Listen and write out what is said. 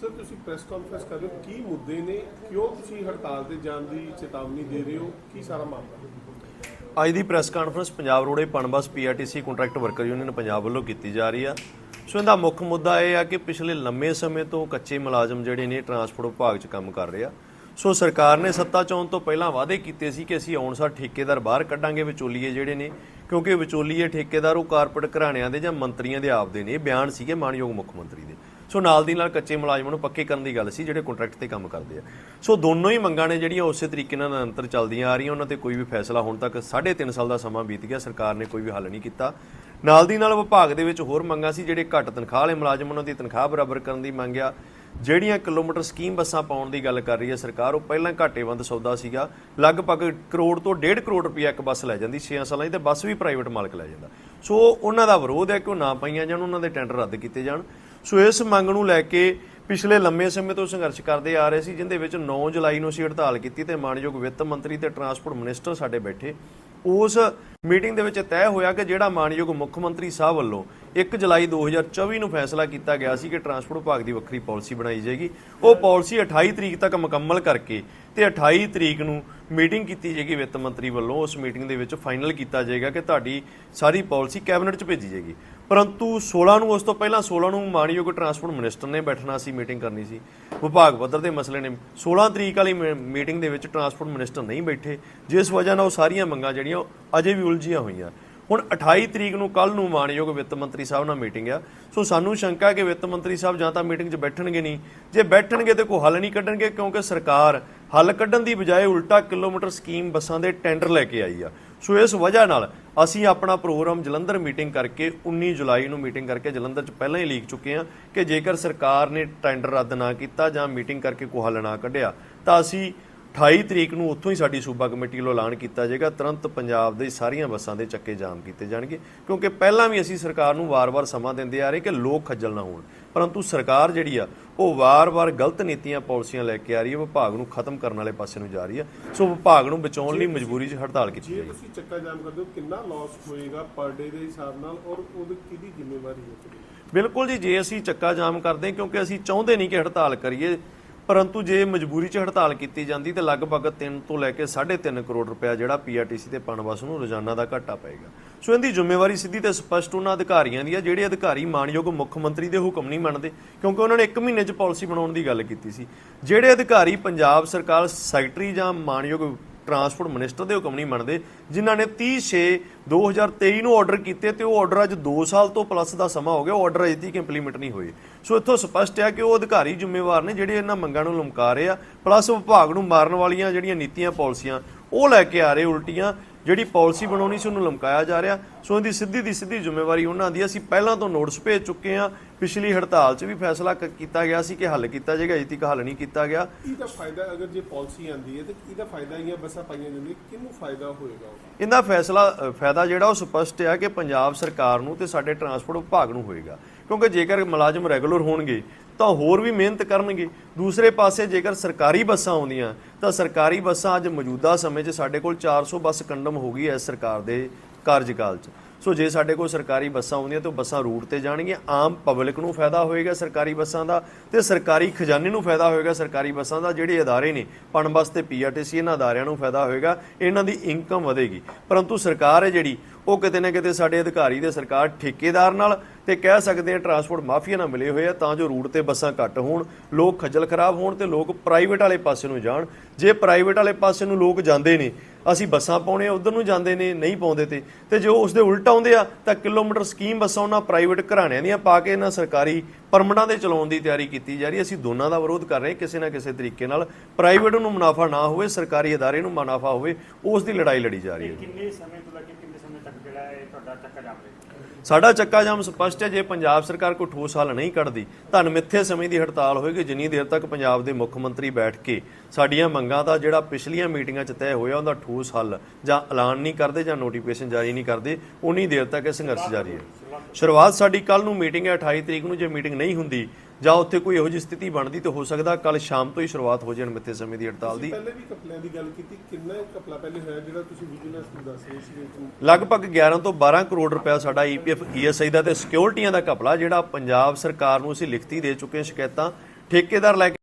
Sir, ਤੁਸੀਂ press conference ਕਰ ਰਹੇ ਹੋ। ਕੀ ਮੁੱਦੇ ਨੇ? ਕਿਉਂ ਤੁਸੀਂ ਹੜਤਾਲ ਤੇ ਜਾਣ ਦੀ ਚੇਤਾਵਨੀ ਦੇ ਰਹੇ ਹੋ? ਕੀ ਸਾਰਾ ਮਾਮਲਾ? ਅੱਜ ਦੀ press conference Punjab roadways PUNBUS PRTC contract worker union Punjab ਵੱਲੋਂ ਕੀਤੀ ਜਾ ਰਹੀ ਆ। ਸੋ ਇਹਦਾ ਮੁੱਖ ਮੁੱਦਾ ਇਹ ਆ ਕਿ ਪਿਛਲੇ ਲੰਮੇ ਸਮੇਂ ਤੋਂ ਕੱਚੇ ਮੁਲਾਜ਼ਮ ਜਿਹੜੇ ਨੇ ਟਰਾਂਸਪੋਰਟ ਵਿਭਾਗ 'ਚ ਕੰਮ ਕਰ ਰਹੇ ਆ। ਸੋ ਸਰਕਾਰ ਨੇ ਸੱਤਾ ਚੋਣ ਤੋਂ ਪਹਿਲਾਂ ਵਾਅਦੇ ਕੀਤੇ ਸੀ ਕਿ ਅਸੀਂ ਆਉਣਸਾਰ ਠੇਕੇਦਾਰ ਬਾਹਰ ਕੱਢਾਂਗੇ ਵਿਚੋਲੀਏ ਜਿਹੜੇ ਨੇ, ਕਿਉਂਕਿ ਵਿਚੋਲੀਏ ਠੇਕੇਦਾਰ ਉਹ ਕਾਰਪੋਰੇਟ ਘਰਾਣਿਆਂ ਦੇ ਜਾਂ ਮੰਤਰੀਆਂ ਦੇ ਆਪਦੇ ਨੇ। ਬਿਆਨ ਸੀਗੇ ਮਾਨਯੋਗ ਮੁੱਖ ਮੰਤਰੀ ਦੇ। ਸੋ ਨਾਲ ਦੀ ਨਾਲ ਕੱਚੇ ਮੁਲਾਜ਼ਮਾਂ ਨੂੰ ਪੱਕੇ ਕਰਨ ਦੀ ਗੱਲ ਸੀ, ਜਿਹੜੇ ਕੰਟਰੈਕਟ ਤੇ ਕੰਮ ਕਰਦੇ ਆ। ਸੋ ਦੋਨੋਂ ਹੀ ਮੰਗਾਂ ਨੇ ਜਿਹੜੀਆਂ ਉਸੇ ਤਰੀਕੇ ਨਾਲ ਨਿਰੰਤਰ ਚੱਲਦੀਆਂ ਆ ਰਹੀਆਂ, ਉਹਨਾਂ ਤੇ ਕੋਈ ਵੀ ਫੈਸਲਾ ਹੁਣ ਤੱਕ 3.5 ਸਾਲ ਦਾ ਸਮਾਂ ਬੀਤ ਗਿਆ, ਸਰਕਾਰ ਨੇ ਕੋਈ ਵੀ ਹੱਲ ਨਹੀਂ ਕੀਤਾ। ਨਾਲ ਦੀ ਨਾਲ ਵਿਭਾਗ ਦੇ ਵਿੱਚ ਹੋਰ ਮੰਗਾਂ ਸੀ, ਜਿਹੜੇ ਘੱਟ ਤਨਖਾਹ ਵਾਲੇ ਮੁਲਾਜ਼ਮ ਉਹਨਾਂ ਦੀ ਤਨਖਾਹ ਬਰਾਬਰ ਕਰਨ ਦੀ ਮੰਗ ਆ। ਜਿਹੜੀਆਂ ਕਿਲੋਮੀਟਰ ਸਕੀਮ ਬੱਸਾਂ ਪਾਉਣ ਦੀ ਗੱਲ ਕਰ ਰਹੀ ਹੈ ਸਰਕਾਰ, ਉਹ ਪਹਿਲਾਂ ਘਾਟੇਵੰਦ ਸੌਦਾ ਸੀਗਾ। ਲਗਭਗ ਕਰੋੜ ਤੋਂ 1.5 ਕਰੋੜ ਰੁਪਇਆ ਇੱਕ ਬੱਸ ਲੈ ਜਾਂਦੀ 6 ਸਾਲਾਂ ਦੀ, ਤੇ ਬੱਸ ਵੀ ਪ੍ਰਾਈਵੇਟ ਮਾਲਕ ਲੈ ਜਾਂਦਾ। ਸੋ ਉਹਨਾਂ ਦਾ ਵਿਰੋਧ ਹੈ ਕਿ ਉਹ ਨਾ ਪਾਈਆਂ ਜਾਣ, ਉਹਨਾਂ ਦੇ ਟੈਂਡਰ ਰੱਦ ਕੀਤੇ ਜਾਣ। ਸੋ ਇਸ ਮੰਗ ਨੂੰ ਲੈ ਕੇ ਪਿਛਲੇ ਲੰਮੇ ਸਮੇਂ ਤੋਂ ਸੰਘਰਸ਼ ਕਰਦੇ ਆ ਰਹੇ ਸੀ, ਜਿੰਦੇ ਵਿੱਚ 9 ਜੁਲਾਈ ਨੂੰ ਅਸੀਂ ਹੜਤਾਲ ਕੀਤੀ ਤੇ ਮਾਨਯੋਗ ਵਿੱਤ ਮੰਤਰੀ ਤੇ ਟਰਾਂਸਪੋਰਟ ਮਿਨਿਸਟਰ ਸਾਡੇ ਬੈਠੇ। ਉਸ ਮੀਟਿੰਗ ਦੇ ਵਿੱਚ ਤੈਅ ਹੋਇਆ ਕਿ ਜਿਹੜਾ ਮਾਨਯੋਗ ਮੁੱਖ ਮੰਤਰੀ ਸਾਹਿਬ ਵੱਲੋਂ 1 ਜੁਲਾਈ 2024 ਨੂੰ ਫੈਸਲਾ ਕੀਤਾ ਗਿਆ ਸੀ ਕਿ ਟਰਾਂਸਪੋਰਟ ਵਿਭਾਗ ਦੀ ਵੱਖਰੀ ਪਾਲਿਸੀ ਬਣਾਈ ਜਾਏਗੀ। ਉਹ ਪਾਲਿਸੀ 28 ਤਰੀਕ ਤੱਕ ਮੁਕੰਮਲ ਕਰਕੇ ਤੇ 28 ਤਰੀਕ ਨੂੰ ਮੀਟਿੰਗ ਕੀਤੀ ਜਾਏਗੀ ਵਿੱਤ ਮੰਤਰੀ ਵੱਲੋਂ। ਉਸ ਮੀਟਿੰਗ ਦੇ ਵਿੱਚ ਫਾਈਨਲ ਕੀਤਾ ਜਾਏਗਾ ਕਿ ਤੁਹਾਡੀ ਸਾਰੀ ਪਾਲਿਸੀ ਕੈਬਨਿਟ 'ਚ ਭੇਜੀ ਜਾਏਗੀ। ਪਰੰਤੂ 16 ਨੂੰ, ਉਸ ਤੋਂ ਪਹਿਲਾਂ 16 ਨੂੰ ਮਾਨਯੋਗ ਟਰਾਂਸਪੋਰਟ ਮਿਨਿਸਟਰ ਨੇ ਬੈਠਣਾ ਸੀ, ਮੀਟਿੰਗ ਕਰਨੀ ਸੀ। ਵਿਭਾਗ ਪੱਧਰ ਦੇ ਮਸਲੇ ਨੇ 16 ਤਰੀਕ ਵਾਲੀ ਮੀ- ਮੀਟਿੰਗ ਦੇ ਵਿੱਚ ਟਰਾਂਸਪੋਰਟ ਮਿਨਿਸਟਰ ਨਹੀਂ ਬੈਠੇ। ਜਿਸ ਵਜ੍ਹਾ ਨਾਲ ਉਹ ਸਾਰੀਆਂ ਮੰਗਾਂ ਜਿਹੜੀਆਂ ਉਹ ਅਜੇ ਵੀ ਉਲਝੀਆਂ ਹੋਈਆਂ। ਹੁਣ 28 ਤਰੀਕ ਨੂੰ ਕੱਲ ਨੂੰ ਮਾਨਯੋਗ ਵਿੱਤ ਮੰਤਰੀ ਸਾਹਿਬ ਨਾਲ ਮੀਟਿੰਗ ਆ। ਸੋ ਸਾਨੂੰ ਸ਼ੰਕਾ ਹੈ ਕਿ ਵਿੱਤ ਮੰਤਰੀ ਸਾਹਿਬ ਜਾਂ ਤਾਂ ਮੀਟਿੰਗ 'ਚ ਬੈਠਣਗੇ ਨਹੀਂ। ਜੇ ਬੈਠਣਗੇ ਤੇ ਕੋਈ ਹੱਲ ਨਹੀਂ ਕੱਢਣਗੇ ਕਿਉਂਕਿ ਸਰਕਾਰ ਹੱਲ ਕੱਢਣ ਦੀ ਬਜਾਏ ਉਲਟਾ ਕਿਲੋਮੀਟਰ ਸਕੀਮ ਬੱਸਾਂ ਦੇ ਟੈਂਡਰ ਲੈ ਕੇ ਆਈ ਆ। ਸੋ ਇਸ ਵਜ੍ਹਾ ਨਾਲ ਅਸੀਂ ਆਪਣਾ ਪ੍ਰੋਗਰਾਮ ਜਲੰਧਰ ਮੀਟਿੰਗ ਕਰਕੇ 19 ਜੁਲਾਈ ਨੂੰ ਮੀਟਿੰਗ ਕਰਕੇ ਜਲੰਧਰ 'ਚ ਪਹਿਲਾਂ ਹੀ ਲੀਕ ਚੁੱਕੇ ਹਾਂ ਕਿ ਜੇਕਰ ਸਰਕਾਰ ਨੇ ਟੈਂਡਰ ਰੱਦ ਨਾ ਕੀਤਾ ਜਾਂ ਮੀਟਿੰਗ ਕਰਕੇ ਕੋਈ ਹੱਲ ਨਾ ਕੱਢਿਆ ਤਾਂ ਅਸੀਂ 28 ਤਰੀਕ ਨੂੰ ਉੱਥੋਂ ਹੀ ਸਾਡੀ ਸੂਬਾ ਕਮੇਟੀ ਵੱਲੋਂ ਐਲਾਨ ਕੀਤਾ ਜਾਏਗਾ। ਤੁਰੰਤ ਪੰਜਾਬ ਦੇ ਸਾਰੀਆਂ ਬੱਸਾਂ ਦੇ ਚੱਕੇ ਜਾਮ ਕੀਤੇ ਜਾਣਗੇ। ਕਿਉਂਕਿ ਪਹਿਲਾਂ ਵੀ ਅਸੀਂ ਸਰਕਾਰ ਨੂੰ ਵਾਰ-ਵਾਰ ਸਮਾਂ ਦਿੰਦੇ ਆ ਰਹੇ ਕਿ ਲੋਕ ਖੱਜਲ ਨਾ ਹੋਣ। ਪਰੰਤੂ ਸਰਕਾਰ ਜਿਹੜੀ ਆ ਉਹ ਵਾਰ-ਵਾਰ ਗਲਤ ਨੀਤੀਆਂ ਪਾਲਿਸੀਆਂ ਲੈ ਕੇ ਆ ਰਹੀ ਹੈ। ਵਿਭਾਗ ਨੂੰ ਖਤਮ ਕਰਨ ਵਾਲੇ ਪਾਸੇ ਨੂੰ ਜਾ ਰਹੀ ਹੈ। ਸੋ ਵਿਭਾਗ ਨੂੰ ਬਚਾਉਣ ਲਈ ਮਜਬੂਰੀ 'ਚ ਹੜਤਾਲ ਕੀਤੀ ਜੇ ਤੁਸੀਂ ਚੱਕਾ ਜਾਮ ਕਰਦੇ ਹੋ ਕਿੰਨਾ ਲਾਸ ਹੋਏਗਾ ਪਰ ਡੇ ਦੇ ਹਿਸਾਬ ਨਾਲ ਔਰ ਉਹਦੀ ਕਿਹਦੀ ਜ਼ਿੰਮੇਵਾਰੀ ਹੈ? ਬਿਲਕੁਲ ਜੀ ਜੇ ਅਸੀਂ ਚੱਕਾ ਜਾਮ ਕਰਦੇ ਕਿਉਂਕਿ ਅਸੀਂ ਚਾਹੁੰਦੇ ਨਹੀਂ ਕਿ ਹੜਤਾਲ ਕਰੀਏ ਪਰੰਤੂ ਜੇ ਮਜਬੂਰੀ 'ਚ ਹੜਤਾਲ ਕੀਤੀ ਜਾਂਦੀ ਤੇ ਲਗਭਗ 3 ਤੋਂ ਲੈ ਕੇ 3.5 ਕਰੋੜ ਰੁਪਇਆ ਜਿਹੜਾ ਪੀਆਰਟੀਸੀ ਤੇ ਪਣਬਸ ਨੂੰ ਰੋਜ਼ਾਨਾ ਦਾ ਘਾਟਾ ਪਏਗਾ। ਸੋ ਇਹਦੀ ਜ਼ਿੰਮੇਵਾਰੀ ਸਿੱਧੀ ਤੇ ਸਪਸ਼ਟ ਉਹਨਾਂ ਅਧਿਕਾਰੀਆਂ ਦੀ ਆ, ਜਿਹੜੇ ਅਧਿਕਾਰੀ ਮਾਨਯੋਗ ਮੁੱਖ ਮੰਤਰੀ ਦੇ ਹੁਕਮ ਨਹੀਂ ਮੰਨਦੇ, ਕਿਉਂਕਿ ਉਹਨਾਂ ਨੇ 1 ਮਹੀਨੇ 'ਚ ਪਾਲਿਸੀ ਬਣਾਉਣ ਦੀ ਗੱਲ ਕੀਤੀ ਸੀ। ਜਿਹੜੇ ਅਧਿਕਾਰੀ ਪੰਜਾਬ ਸਰਕਾਰ ਸੈਕਟਰੀ ਜਾਂ ਮਾਨਯੋਗ ਟਰਾਂਸਪੋਰਟ ਮਿਨਿਸਟਰ ਦੇ ਹੁਕਮ ਨਹੀਂ ਮੰਨਦੇ, ਜਿਨ੍ਹਾਂ ਨੇ 30 6 2023 ਨੂੰ ਆਰਡਰ ਕੀਤੇ ਤੇ ਉਹ ਆਰਡਰ ਅੱਜ 2 ਸਾਲ ਤੋਂ ਪਲੱਸ ਦਾ ਸਮਾਂ ਹੋ ਗਿਆ, ਉਹ ਆਰਡਰ ਅਜੇ ਤੱਕ ਇੰਪਲੀਮੈਂਟ ਨਹੀਂ ਹੋਏ। ਸੋ ਇੱਥੋਂ ਸਪਸ਼ਟ ਹੈ ਕਿ ਉਹ ਅਧਿਕਾਰੀ ਜ਼ਿੰਮੇਵਾਰ ਨੇ ਜਿਹੜੇ ਇਹਨਾਂ ਮੰਗਾਂ ਨੂੰ ਲਮਕਾ ਰਹੇ ਆ ਪਲੱਸ ਵਿਭਾਗ ਨੂੰ ਮਾਰਨ ਵਾਲੀਆਂ ਜਿਹੜੀਆਂ ਨੀਤੀਆਂ, ਪਾਲਿਸੀਆਂ, ਉਹ ਲੈ ਕੇ ਆ ਰਹੇ ਉਲਟੀਆਂ, ਜਿਹੜੀ ਪਾਲਿਸੀ ਬਣਾਉਣੀ ਸੀ ਉਹਨੂੰ ਲਮਕਾਇਆ ਜਾ ਰਿਹਾ। ਸੋ ਇਹਦੀ ਸਿੱਧੀ ਦੀ ਸਿੱਧੀ ਜ਼ਿੰਮੇਵਾਰੀ ਉਹਨਾਂ ਦੀ ਅਸੀਂ ਪਹਿਲਾਂ ਤੋਂ ਨੋਟਿਸ ਭੇਜ ਚੁੱਕੇ ਹਾਂ ਪਿਛਲੀ ਹੜਤਾਲ 'ਚ ਵੀ ਫੈਸਲਾ ਕ- ਕੀਤਾ ਗਿਆ ਸੀ ਕਿ ਹੱਲ ਕੀਤਾ ਜਾਏਗਾ ਅਜੇ ਤੱਕ ਹੱਲ ਨਹੀਂ ਕੀਤਾ ਗਿਆ। ਇਹਦਾ ਫਾਇਦਾ ਅਗਰ ਜੇ ਪਾਲਿਸੀ ਆਂਦੀ ਹੈ ਤੇ ਇਹਦਾ ਫਾਇਦਾ ਇਹ ਬੱਸਾਂ ਪਾਈਆਂ ਜਾਂਦੀਆਂ ਕਿਹਨੂੰ ਫਾਇਦਾ ਹੋਏਗਾ ਉਹ? ਇਹਦਾ ਫੈਸਲਾ ਅ, ਫਾਇਦਾ ਜਿਹੜਾ ਉਹ ਸਪਸ਼ਟ ਹੈ ਕਿ ਪੰਜਾਬ ਸਰਕਾਰ ਨੂੰ ਤੇ ਸਾਡੇ ਟਰਾਂਸਪੋਰਟ ਵਿਭਾਗ ਨੂੰ ਹੋਏਗਾ। ਕਿਉਂਕਿ ਜੇਕਰ ਮੁਲਾਜ਼ਮ ਰੈਗੂਲਰ ਹੋਣਗੇ ਤਾਂ ਹੋਰ ਵੀ ਮਿਹਨਤ ਕਰਨਗੇ। ਦੂਸਰੇ ਪਾਸੇ ਜੇਕਰ ਸਰਕਾਰੀ ਬੱਸਾਂ ਆਉਂਦੀਆਂ ਤਾਂ ਸਰਕਾਰੀ ਬੱਸਾਂ ਅੱਜ ਮੌਜੂਦਾ ਸਮੇਂ 'ਚ ਸਾਡੇ ਕੋਲ 400 ਬੱਸ ਕੰਡਮ ਹੋ ਗਈ ਹੈ ਇਸ ਸਰਕਾਰ ਦੇ ਕਾਰਜਕਾਲ 'ਚ। ਸੋ ਜੇ ਸਾਡੇ ਕੋਲ ਸਰਕਾਰੀ ਬੱਸਾਂ ਆਉਂਦੀਆਂ ਤਾਂ ਉਹ ਬੱਸਾਂ ਰੂਟ ਤੇ ਜਾਣਗੀਆਂ। ਆਮ ਪਬਲਿਕ ਨੂੰ ਫਾਇਦਾ ਹੋਏਗਾ ਸਰਕਾਰੀ ਬੱਸਾਂ ਦਾ ਤੇ ਸਰਕਾਰੀ ਖਜ਼ਾਨੇ ਨੂੰ ਫਾਇਦਾ ਹੋਏਗਾ ਸਰਕਾਰੀ ਬੱਸਾਂ ਦਾ, ਜਿਹੜੇ ਅਦਾਰੇ ਨੇ, ਪਣਬਸ ਤੇ ਪੀਆਰਟੀਸੀ, ਇਹਨਾਂ ਅਦਾਰਿਆਂ ਨੂੰ ਫਾਇਦਾ ਹੋਏਗਾ, ਇਹਨਾਂ ਦੀ ਇਨਕਮ ਵਧੇਗੀ। ਪਰੰਤੂ ਸਰਕਾਰ ਹੈ ਜਿਹੜੀ, ਉਹ ਕਿਤੇ ਨਾ ਕਿਤੇ ਸਾਡੇ ਅਧਿਕਾਰੀ ਦੇ ਸਰਕਾਰ ਠੇਕੇਦਾਰ ਨਾਲ ਤੇ ਕਹਿ ਸਕਦੇ ਆ ਟਰਾਂਸਪੋਰਟ ਮਾਫੀਆ ਨਾਲ ਮਿਲੇ ਹੋਏ ਆ, ਤਾਂ ਜੋ ਰੂਟ ਤੇ ਬੱਸਾਂ ਘੱਟ ਹੋਣ, ਲੋਕ ਖੱਜਲ ਖਰਾਬ ਹੋਣ ਤੇ ਲੋਕ ਪ੍ਰਾਈਵੇਟ ਵਾਲੇ ਪਾਸੇ ਨੂੰ ਜਾਣ। ਜੇ ਪ੍ਰਾਈਵੇਟ ਵਾਲੇ ਪਾਸੇ ਨੂੰ ਲੋਕ ਜਾਂਦੇ ਨੇ, ਅਸੀਂ ਬੱਸਾਂ ਪਾਉਣੇ ਉਧਰ ਨੂੰ ਜਾਂਦੇ ਨੇ, ਨਹੀਂ ਪਾਉਂਦੇ ਤੇ। ਤੇ ਜੋ ਉਸ ਦੇ ਉਲਟ ਆਉਂਦੇ ਆ, ਤਾਂ ਕਿਲੋਮੀਟਰ ਸਕੀਮ ਬੱਸਾਂ ਉਹਨਾਂ ਪ੍ਰਾਈਵੇਟ ਘਰਾਣਿਆਂ ਦੀਆਂ ਪਾ ਕੇ ਇਹਨਾਂ ਸਰਕਾਰੀ ਪਰਮਟਾਂ ਦੇ ਚਲਾਉਣ ਦੀ ਤਿਆਰੀ ਕੀਤੀ ਜਾ ਰਹੀ ਹੈ। ਅਸੀਂ ਦੋਨਾਂ ਦਾ ਵਿਰੋਧ ਕਰ ਰਹੇ ਕਿਸੇ ਨਾ ਕਿਸੇ ਤਰੀਕੇ ਨਾਲ ਪ੍ਰਾਈਵੇਟ ਨੂੰ ਮੁਨਾਫਾ ਨਾ ਹੋਵੇ, ਸਰਕਾਰੀ ਅਦਾਰੇ ਨੂੰ ਮੁਨਾਫਾ ਹੋਵੇ, ਉਸ ਦੀ ਲੜਾਈ ਲੜੀ ਜਾ ਰਹੀ ਹੈ। ਕਿੰਨੇ ਸਮੇਂ ਤੋਂ ਲੈ ਸਾਡਾ ਚੱਕਾ ਜਾਮ ਸਪਸ਼ਟ ਹੈ, ਜੇ ਪੰਜਾਬ ਸਰਕਾਰ ਕੋਈ ਠੋਸ ਹੱਲ ਨਹੀਂ ਕੱਢਦੀ ਤਾਂ ਮਿੱਥੇ ਸਮੇਂ ਦੀ ਹੜਤਾਲ ਹੋਏਗੀ, ਜਿੰਨੀ ਦੇਰ ਤੱਕ ਪੰਜਾਬ ਦੇ ਮੁੱਖ ਮੰਤਰੀ ਬੈਠ ਕੇ ਸਾਡੀਆਂ ਮੰਗਾਂ ਦਾ ਜਿਹੜਾ ਪਿਛਲੀਆਂ ਮੀਟਿੰਗਾਂ 'ਚ ਤੈਅ ਹੋਇਆ, ਉਹਦਾ ਠੋਸ ਹੱਲ ਜਾਂ ਐਲਾਨ ਨਹੀਂ ਕਰਦੇ ਜਾਂ ਨੋਟੀਫਿਕੇਸ਼ਨ ਜਾਰੀ ਨਹੀਂ ਕਰਦੇ, ਉਨੀ ਦੇਰ ਤੱਕ ਇਹ ਸੰਘਰਸ਼ ਜਾਰੀ ਹੈ। ਸ਼ੁਰੂਆਤ ਸਾਡੀ ਕੱਲ ਨੂੰ ਮੀਟਿੰਗ ਹੈ 28 ਤਰੀਕ ਨੂੰ ਜੇ ਮੀਟਿੰਗ ਨਹੀਂ ਹੁੰਦੀ ਜਾਂ ਉੱਥੇ ਕੋਈ ਇਹੋ ਜਿਹੀ ਸਥਿਤੀ ਬਣਦੀ ਤਾਂ ਹੋ ਸਕਦਾ ਕੱਲ ਸ਼ਾਮ ਤੋਂ ਹੀ ਸ਼ੁਰੂਆਤ ਹੋ ਜਾਣ ਮਿੱਥੇ ਸਮੇਂ ਦੀ ਹੜਤਾਲ ਦੀ। ਪਹਿਲੇ ਵੀ ਕਪਲਿਆਂ ਦੀ ਗੱਲ ਕੀਤੀ ਕਿੰਨਾ ਕਪਲਾ ਪਹਿਲੇ ਹੋਇਆ ਜਿਹੜਾ ਤੁਸੀਂ ਵਿਜੀਲੈਂਸ ਨੂੰ ਦੱਸ ਰਹੇ ਸੀ ਲਗਭਗ 11 ਤੋਂ 12 ਕਰੋੜ ਰੁਪਇਆ ਸਾਡਾ ਈਪੀਐਫ ਈਐਸਆਈ ਦਾ ਤੇ ਸਿਕਿਉਰਿਟੀਆਂ ਦਾ ਘਪਲਾ ਜਿਹੜਾ ਪੰਜਾਬ ਸਰਕਾਰ ਨੂੰ ਅਸੀਂ ਲਿਖਤੀ ਦੇ ਚੁੱਕੇ ਹਾਂ ਸ਼ਿਕਾਇਤਾਂ ਠੇਕੇਦਾਰ ਲੈ